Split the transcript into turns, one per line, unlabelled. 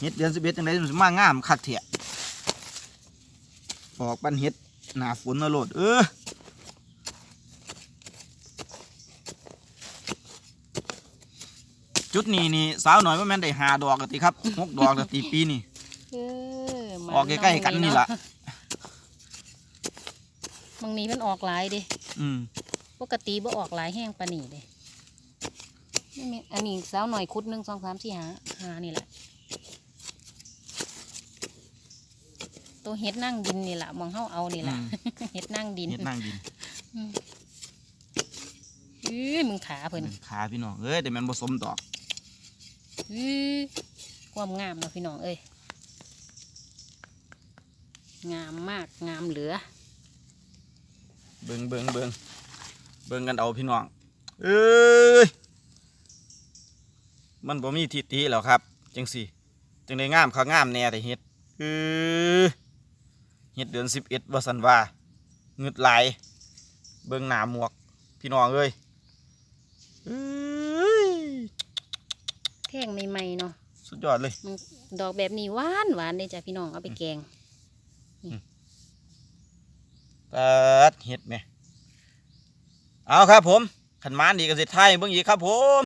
เฮ็ดเดือนสิบเอ็ดจังไดมันสิมางามคักเถะออกปันเฮ็ดหน้าฝนนะโลด เออจุดนี้นี่สาวหน่อยว่าแม่นได้หาดอกแล้วติครับหกดอกแล้วตีปีนี่
เออมา
ออกใกล้ๆกันนี่ล่ะ
บางนี้มันออกหลายเดิ
อืม
ปกติบ่ออกหลายแห้งปานนี้เด้นี่แม่อันนี้สาวหน่อยคุดหนึ่งสองสามสี่หาหานี่แหละ ตัวเฮ็ดนั่งดินนี่แหละมองเฮาเอานี่แหละ
อืม
เฮ็ดนั่งดิน
เฮ็ดนั่งดิน
อื้อมึงขาเพิ่น
ขาพี่น้องเอ้ยแต่แมันผสมดอก
อื้อความงามเนาะพี่น้องเอ้ยงามมากงามเหลือ
เบิงเบิงเบิงเบิงกันเอาพี่น้องเอ้ยมันบ่มีทิฏฐิแล้วครับจังสิจังได้งามข้างามแน่แต่เฮ็ดเออ เฮ็ดเดือนสิบเอ็ดว่าสันว่าเงึดไหลายเบิงหนาหมวก พี่น้องเอ้ยเอ้ย
แท่งใหม่ๆเนาะ
สุดยอดเลย
มันดอกแบบนี้หวานหวานเลยจ้ะพี่น้องเอาไปแกง
เปิดเฮ็ดไหมเอาครับผมขันหมานดีกันสิไทยเบิ่งอีกครับผม